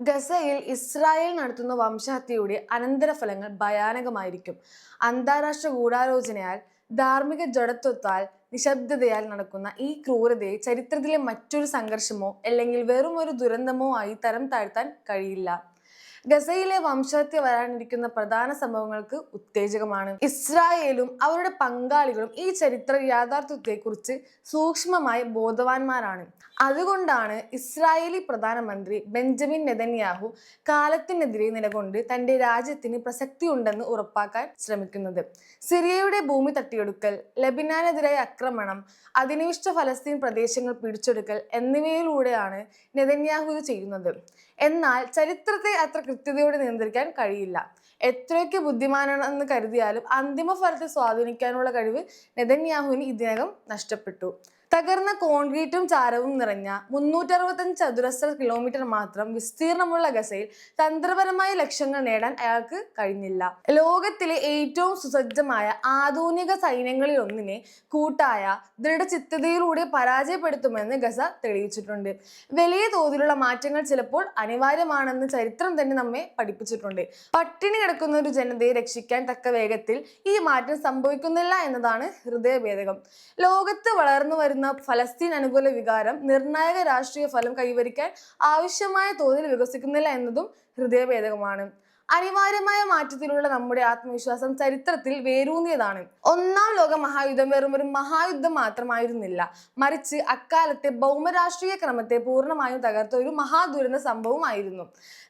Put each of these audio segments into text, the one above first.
ഗസയിൽ ഇസ്രായേൽ നടത്തുന്ന വംശഹത്യയുടെ അനന്തരഫലങ്ങൾ ഭയാനകമായിരിക്കും. അന്താരാഷ്ട്ര ഗൂഢാലോചനയാൽ ധാർമ്മിക ജഡത്വത്താൽ നിശബ്ദതയാൽ നടക്കുന്ന ഈ ക്രൂരതയെ ചരിത്രത്തിലെ മറ്റൊരു സംഘർഷമോ അല്ലെങ്കിൽ വെറും ഒരു ദുരന്തമോ ആയി തരം താഴ്ത്താൻ കഴിയില്ല. ഗസയിലെ വംശഹത്യ വരാനിരിക്കുന്ന പ്രധാന സംഭവങ്ങൾക്ക് ഉത്തേജകമാണ്. ഇസ്രായേലും അവരുടെ പങ്കാളികളും ഈ ചരിത്ര യാഥാർത്ഥ്യത്തെക്കുറിച്ച് സൂക്ഷ്മമായി ബോധവാന്മാരാണ്. അതുകൊണ്ടാണ് ഇസ്രായേലി പ്രധാനമന്ത്രി ബെഞ്ചമിൻ നെതന്യാഹു കാലത്തിനെതിരെ നിലകൊണ്ട് തന്റെ രാജ്യത്തിന് പ്രസക്തി ഉണ്ടെന്ന് ഉറപ്പാക്കാൻ ശ്രമിക്കുന്നത്. സിറിയയുടെ ഭൂമി തട്ടിയെടുക്കൽ ലബിനാനെതിരായ ആക്രമണം അധിനിവിഷ്ട ഫലസ്തീൻ പ്രദേശങ്ങൾ പിടിച്ചെടുക്കൽ എന്നിവയിലൂടെയാണ് നെതന്യാഹു ഇത് ചെയ്യുന്നത്. എന്നാൽ ചരിത്രത്തെ അത്ര കൃത്യതയോടെ നിയന്ത്രിക്കാൻ കഴിയില്ല. എത്രയൊക്കെ ബുദ്ധിമാനാണെന്ന് കരുതിയാലും അന്തിമ ഫലത്തെ സ്വാധീനിക്കാനുള്ള കഴിവ് നെതന്യാഹുവിന് ഇതിനകം നഷ്ടപ്പെട്ടു. തകർന്ന കോൺക്രീറ്റും ചാരവും നിറഞ്ഞ മുന്നൂറ്ററുപത്തഞ്ച് ചതുരശ്ര കിലോമീറ്റർ മാത്രം വിസ്തീർണമുള്ള ഗസയിൽ തന്ത്രപരമായ ലക്ഷ്യങ്ങൾ നേടാൻ അയാൾക്ക് കഴിഞ്ഞില്ല. ലോകത്തിലെ ഏറ്റവും സുസജ്ജമായ ആധുനിക സൈന്യങ്ങളിൽ ഒന്നിനെ കൂട്ടായ ദൃഢചിത്തതയിലൂടെ പരാജയപ്പെടുത്തുമെന്ന് ഗസ തെളിയിച്ചിട്ടുണ്ട്. വലിയ തോതിലുള്ള മാറ്റങ്ങൾ ചിലപ്പോൾ അനിവാര്യമാണെന്ന് ചരിത്രം തന്നെ നമ്മെ പഠിപ്പിച്ചിട്ടുണ്ട്. പട്ടിണി കിടക്കുന്ന ഒരു ജനതയെ രക്ഷിക്കാൻ തക്ക വേഗത്തിൽ ഈ മാറ്റം സംഭവിക്കുന്നില്ല എന്നതാണ് ഹൃദയഭേദകം. ലോകത്ത് വളർന്നു വരുന്ന ഫലസ്തീൻ അനുകൂല വികാരം നിർണായക രാഷ്ട്രീയ ഫലം കൈവരിക്കാൻ ആവശ്യമായ തോതിൽ വികസിക്കുന്നില്ല എന്നതും ഹൃദയഭേദകമാണ്. അനിവാര്യമായ മാറ്റത്തിലുള്ള നമ്മുടെ ആത്മവിശ്വാസം ചരിത്രത്തിൽ വേരൂന്നിയതാണ്. ഒന്നാം ലോക മഹായുദ്ധം വെറും ഒരു മഹായുദ്ധം മാത്രമായിരുന്നില്ല. മറിച്ച് അക്കാലത്തെ ഭൗമരാഷ്ട്രീയ ക്രമത്തെ പൂർണമായും തകർത്ത ഒരു മഹാദുരന്ത സംഭവമായിരുന്നു.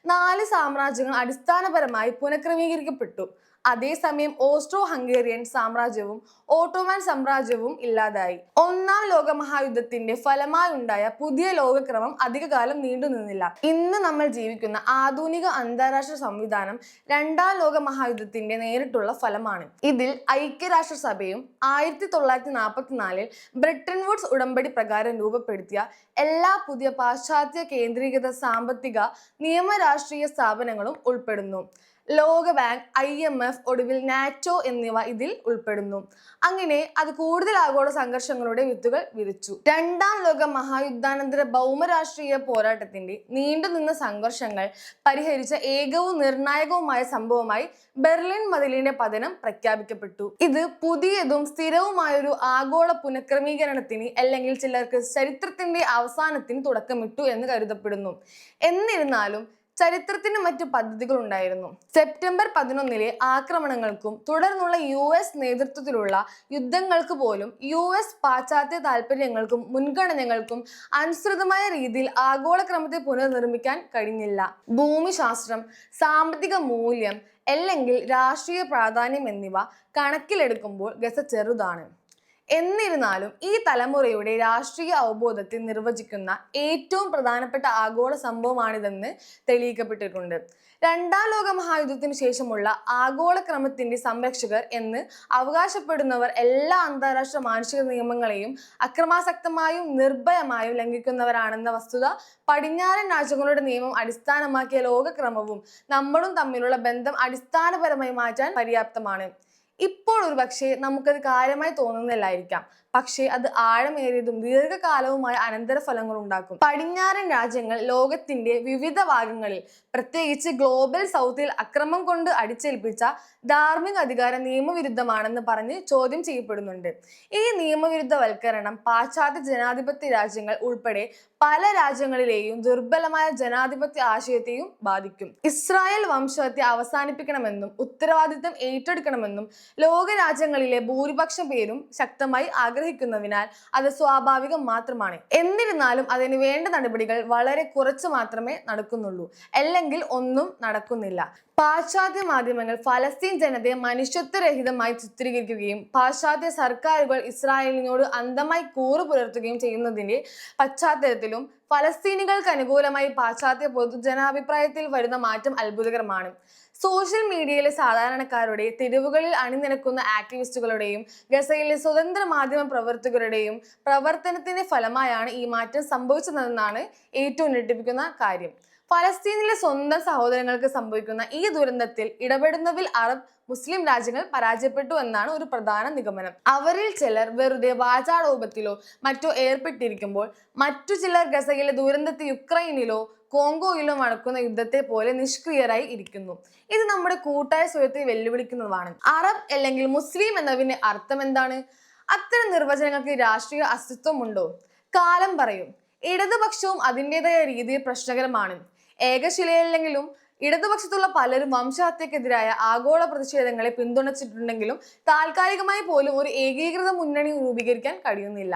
നാല് സാമ്രാജ്യങ്ങൾ അടിസ്ഥാനപരമായി പുനഃക്രമീകരിക്കപ്പെട്ടു. അതേസമയം ഓസ്ട്രോ ഹംഗേറിയൻ സാമ്രാജ്യവും ഓട്ടോമൻ സാമ്രാജ്യവും ഇല്ലാതായി. ഒന്നാം ലോക മഹായുദ്ധത്തിന്റെ ഫലമായി ഉണ്ടായ പുതിയ ലോകക്രമം അധികകാലം നീണ്ടു നിന്നില്ല. ഇന്ന് നമ്മൾ ജീവിക്കുന്ന ആധുനിക അന്താരാഷ്ട്ര സംവിധാനം രണ്ടാം ലോക മഹായുദ്ധത്തിന്റെ നേരിട്ടുള്ള ഫലമാണ്. ഇതിൽ ഐക്യരാഷ്ട്രസഭയും ആയിരത്തി തൊള്ളായിരത്തി നാൽപ്പത്തിനാലിൽ ബ്രിട്ടൻ വുഡ്സ് ഉടമ്പടി പ്രകാരം രൂപപ്പെടുത്തിയ എല്ലാ പുതിയ പാശ്ചാത്യ കേന്ദ്രീകൃത സാമ്പത്തിക നിയമ രാഷ്ട്രീയ സ്ഥാപനങ്ങളും ഉൾപ്പെടുന്നു. ലോക ബാങ്ക് ഐ എം എഫ് ഒടുവിൽ നാറ്റോ എന്നിവ ഇതിൽ ഉൾപ്പെടുന്നു. അങ്ങനെ അത് കൂടുതൽ ആഗോള സംഘർഷങ്ങളുടെ വിത്തുകൾ വിരിച്ചു രണ്ടാം ലോക മഹായുദ്ധാനന്തര ഭൗമരാഷ്ട്രീയ പോരാട്ടത്തിന്റെ നീണ്ടുനിന്ന സംഘർഷങ്ങൾ പരിഹരിച്ച ഏകവും നിർണായകവുമായ സംഭവമായി ബെർലിൻ മതിലിന്റെ പതനം പ്രഖ്യാപിക്കപ്പെട്ടു. ഇത് പുതിയതും സ്ഥിരവുമായൊരു ആഗോള പുനഃക്രമീകരണത്തിന് അല്ലെങ്കിൽ ചിലർക്ക് ചരിത്രത്തിന്റെ അവസാനത്തിന് തുടക്കമിട്ടു എന്ന് കരുതപ്പെടുന്നു. എന്നിരുന്നാലും ചരിത്രത്തിന് മറ്റ് പദ്ധതികൾ ഉണ്ടായിരുന്നു സെപ്റ്റംബർ പതിനൊന്നിലെ ആക്രമണങ്ങൾക്കും തുടർന്നുള്ള യു എസ് നേതൃത്വത്തിലുള്ള യുദ്ധങ്ങൾക്ക് പോലും യു എസ് പാശ്ചാത്യ താല്പര്യങ്ങൾക്കും മുൻഗണനകൾക്കും അനുസൃതമായ രീതിയിൽ ആഗോളക്രമത്തെ പുനർനിർമ്മിക്കാൻ കഴിഞ്ഞില്ല. ഭൂമിശാസ്ത്രം സാമ്പത്തിക മൂല്യം അല്ലെങ്കിൽ രാഷ്ട്രീയ പ്രാധാന്യം എന്നിവ കണക്കിലെടുക്കുമ്പോൾ ഗസ ചെറുതാണ്. എന്നിരുന്നാലും ഈ തലമുറയുടെ രാഷ്ട്രീയ അവബോധത്തെ നിർവചിക്കുന്ന ഏറ്റവും പ്രധാനപ്പെട്ട ആഗോള സംഭവമാണിതെന്ന് തെളിയിക്കപ്പെട്ടിട്ടുണ്ട്. രണ്ടാം ലോക മഹായുദ്ധത്തിന് ശേഷമുള്ള ആഗോള ക്രമത്തിന്റെ സംരക്ഷകർ എന്ന് അവകാശപ്പെടുന്നവർ എല്ലാ അന്താരാഷ്ട്ര മാനുഷിക നിയമങ്ങളെയും അക്രമാസക്തമായും നിർഭയമായും ലംഘിക്കുന്നവരാണെന്ന വസ്തുത പടിഞ്ഞാറൻ രാജ്യങ്ങളുടെ നിയമം അടിസ്ഥാനമാക്കിയ ലോകക്രമവും നമ്മളും തമ്മിലുള്ള ബന്ധം അടിസ്ഥാനപരമായി മാറ്റാൻ പര്യാപ്തമാണ്. ഇപ്പോൾ ഒരു പക്ഷേ നമുക്കത് കാര്യമായി തോന്നുന്നില്ലായിരിക്കാം പക്ഷേ അത് ആഴമേറിയതും ദീർഘകാലവുമായ അനന്തരഫലങ്ങൾ ഉണ്ടാക്കും. പടിഞ്ഞാറൻ രാജ്യങ്ങൾ ലോകത്തിന്റെ വിവിധ ഭാഗങ്ങളിൽ പ്രത്യേകിച്ച് ഗ്ലോബൽ സൗത്തിൽ അക്രമം കൊണ്ട് അടിച്ചേൽപ്പിച്ച ധാർമ്മിക അധികാര നിയമവിരുദ്ധമാണെന്ന് പറഞ്ഞ് ചോദ്യം ചെയ്യപ്പെടുന്നുണ്ട്. ഈ നിയമവിരുദ്ധവൽക്കരണം പാശ്ചാത്യ ജനാധിപത്യ രാജ്യങ്ങൾ ഉൾപ്പെടെ പല രാജ്യങ്ങളിലെയും ദുർബലമായ ജനാധിപത്യ ആശയത്തെയും ബാധിക്കും. ഇസ്രായേൽ വംശഹത്യ അവസാനിപ്പിക്കണമെന്നും ഉത്തരവാദിത്തം ഏറ്റെടുക്കണമെന്നും ലോകരാജ്യങ്ങളിലെ ഭൂരിപക്ഷം പേരും ശക്തമായി ആഗ്രഹിക്കുന്നതിനാൽ അത് സ്വാഭാവികം മാത്രമാണ്. എന്നിരുന്നാലും അതിന് വേണ്ട നടപടികൾ വളരെ കുറച്ച് മാത്രമേ നടക്കുന്നുള്ളൂ. അല്ലെങ്കിൽ ഒന്നും നടക്കുന്നില്ല. പാശ്ചാത്യ മാധ്യമങ്ങൾ ഫലസ്തീൻ ജനതയെ മനുഷ്യത്വരഹിതമായി ചിത്രീകരിക്കുകയും പാശ്ചാത്യ സർക്കാരുകൾ ഇസ്രായേലിനോട് അന്ധമായി കൂറു പുലർത്തുകയും ചെയ്യുന്നതിന്റെ പശ്ചാത്തലത്തിലും ഫലസ്തീനികൾക്ക് അനുകൂലമായി പാശ്ചാത്യ പൊതുജനാഭിപ്രായത്തിൽ വരുന്ന മാറ്റം അത്ഭുതകരമാണ്. സോഷ്യൽ മീഡിയയിലെ സാധാരണക്കാരുടെ തെരുവുകളിൽ അണിനിരക്കുന്ന ആക്ടിവിസ്റ്റുകളുടെയും ഗസയിലെ സ്വതന്ത്ര മാധ്യമ പ്രവർത്തകരുടെയും പ്രവർത്തനത്തിന്റെ ഫലമായാണ് ഈ മാറ്റം സംഭവിച്ചതെന്നാണ് ഏറ്റവും ഞെട്ടിപ്പിക്കുന്ന കാര്യം. ഫലസ്തീനിലെ സ്വന്തം സഹോദരങ്ങൾക്ക് സംഭവിക്കുന്ന ഈ ദുരന്തത്തിൽ ഇടപെടുന്നതിൽ അറബ് മുസ്ലിം രാജ്യങ്ങൾ പരാജയപ്പെട്ടു എന്നാണ് ഒരു പ്രധാന നിഗമനം. അവരിൽ ചിലർ വെറുതെ വാചാടോപത്തിലോ മറ്റോ ഏർപ്പെട്ടിരിക്കുമ്പോൾ മറ്റു ചിലർ ഗസയിലെ ദുരന്തത്തെ യുക്രൈനിലോ കോങ്കോയിലോ നടക്കുന്ന യുദ്ധത്തെ പോലെ നിഷ്ക്രിയരായി ഇരിക്കുന്നു. ഇത് നമ്മുടെ കൂട്ടായ സ്വയത്തെ വെല്ലുവിളിക്കുന്നതാണ്. അറബ് അല്ലെങ്കിൽ മുസ്ലിം എന്നതിന് അർത്ഥം എന്താണ്? അത്തരം നിർവചനങ്ങൾക്ക് രാഷ്ട്രീയ അസ്തിത്വമുണ്ടോ? കാലം പറയും. ഇടതുപക്ഷവും അതിന്റെതായ രീതിയിൽ പ്രശ്നകരമാണ്. ഏകശിലയില്ലെങ്കിലും ഇടതുപക്ഷത്തുള്ള പലരും വംശഹത്യക്കെതിരായ ആഗോള പ്രതിഷേധങ്ങളെ പിന്തുണച്ചിട്ടുണ്ടെങ്കിലും താൽക്കാലികമായി പോലും ഒരു ഏകീകൃത മുന്നണി രൂപീകരിക്കാൻ കഴിയുന്നില്ല.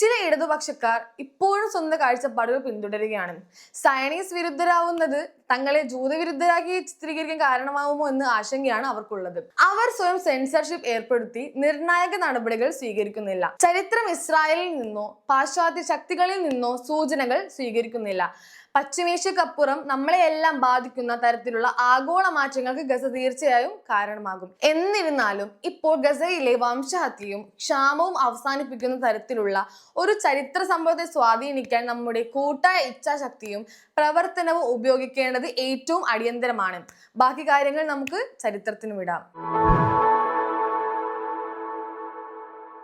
ചില ഇടതുപക്ഷക്കാർ ഇപ്പോഴും സ്വന്തം കാഴ്ചപ്പാടുകൾ പിന്തുടരുകയാണ്. സയനീസ് വിരുദ്ധരാവുന്നത് തങ്ങളെ ജൂതവിരുദ്ധരാക്കി ചിത്രീകരിക്കാൻ കാരണമാവുമോ എന്ന് ആശങ്കയാണ് അവർക്കുള്ളത്. അവർ സ്വയം സെൻസർഷിപ്പ് ഏർപ്പെടുത്തി നിർണായക നടപടികൾ സ്വീകരിക്കുന്നില്ല. ചരിത്രം ഇസ്രായേലിൽ നിന്നോ പാശ്ചാത്യ ശക്തികളിൽ നിന്നോ സൂചനകൾ സ്വീകരിക്കുന്നില്ല. പശ്ചിമേഷ്യക്കപ്പുറം നമ്മളെ എല്ലാം ബാധിക്കുന്ന തരത്തിലുള്ള ആഗോള മാറ്റങ്ങൾക്ക് ഗസ തീർച്ചയായും കാരണമാകും. എന്നിരുന്നാലും ഇപ്പോൾ ഗസയിലെ വംശഹത്യയും ക്ഷാമവും അവസാനിപ്പിക്കുന്ന തരത്തിലുള്ള ഒരു ചരിത്ര സംഭവത്തെ സ്വാധീനിക്കാൻ നമ്മുടെ കൂട്ടായ ഇച്ഛാശക്തിയും പ്രവർത്തനവും ഉപയോഗിക്കേണ്ടത് ഏറ്റവും അടിയന്തരമാണ്. ബാക്കി കാര്യങ്ങൾ നമുക്ക് ചരിത്രത്തിന് വിടാം.